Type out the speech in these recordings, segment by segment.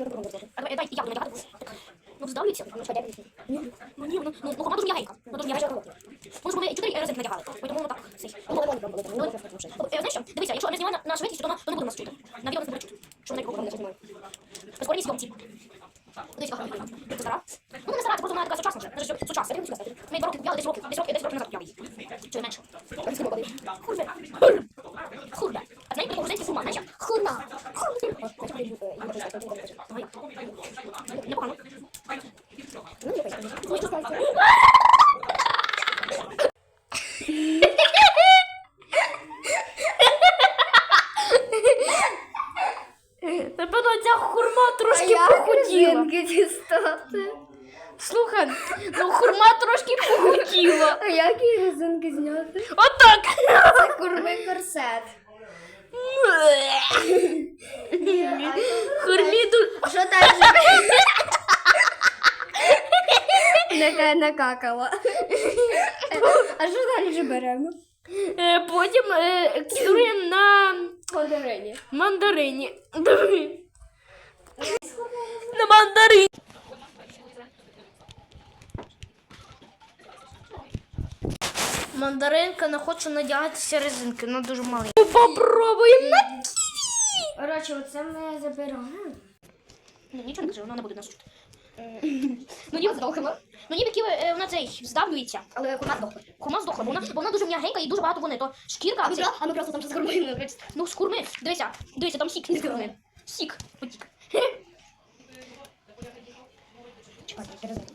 Або давайте я буду надягати. Ну, здавлюється, воно ж одягне. Ні, ну ні, воно, ну, воно дуже м'ягенько. Воно дуже м'ягенько. Воно ж ми чотири рази надягали. Тому воно так, цей, ну, воно там було, воно не просто слушає. Знаєш що, дивися, якщо ми знімаємо на, на швидкість, то, на, то не буде нас чути. На відео нас не буде чути. Що вони кругом не знімають. Прискорені зйомці. Дивись, кахай. Ти стара? Ну, не стара, це просто вона така сучасна вже. Вона ж сучасна, я не сказати. Ми два роки купляли, десь років, десь років, десь років назад купляли її. Чи менше. Хурбе. Хурбе. А знаєте, по-грузинськи сума, знаєш? Хурна. Хурна. Напевно, ця хурма трошки похуділа. дістати? Слухай, ну хурма трошки похуділа. А як її резинки зняти? Отак. Це курмий корсет. Хурмі тут. Що далі? Нека накакала. А що далі вже беремо? Е, Потім е, на мандарині. Диви. На мандарині. Мандаринка не хоче надягатися резинки, вона дуже маленька. Попробуємо на Коротше, оце ми заберемо. Ну, нічого не кажи, вона не буде нас чути. Ну, ніби здохла. Ну, ніби ківи, е, вона цей здавлюється. Але курма здохла. Курма здохла, бо вона, бо вона дуже м'ягенька і дуже багато вони. То шкірка, а, цей- А ми просто там щось зробили. ну з курми. Дивися, дивися, там сік з. Сік потік. Чекай, розумію.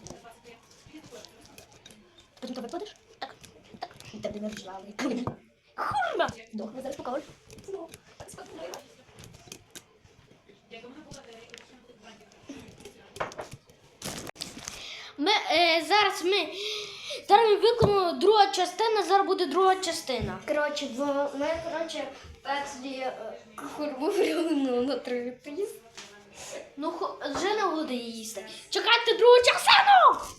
Потім то викладеш? Так, так. Та ти не ржавий. Курва! Дохла, зараз покажу. Ми, е, зараз ми зараз ми виконуємо друга частина, зараз буде друга частина. Коротше, бо ми, коротше, пекслі е, курму на три піс. Ну, вже не буде їсти. Чекайте другу частину!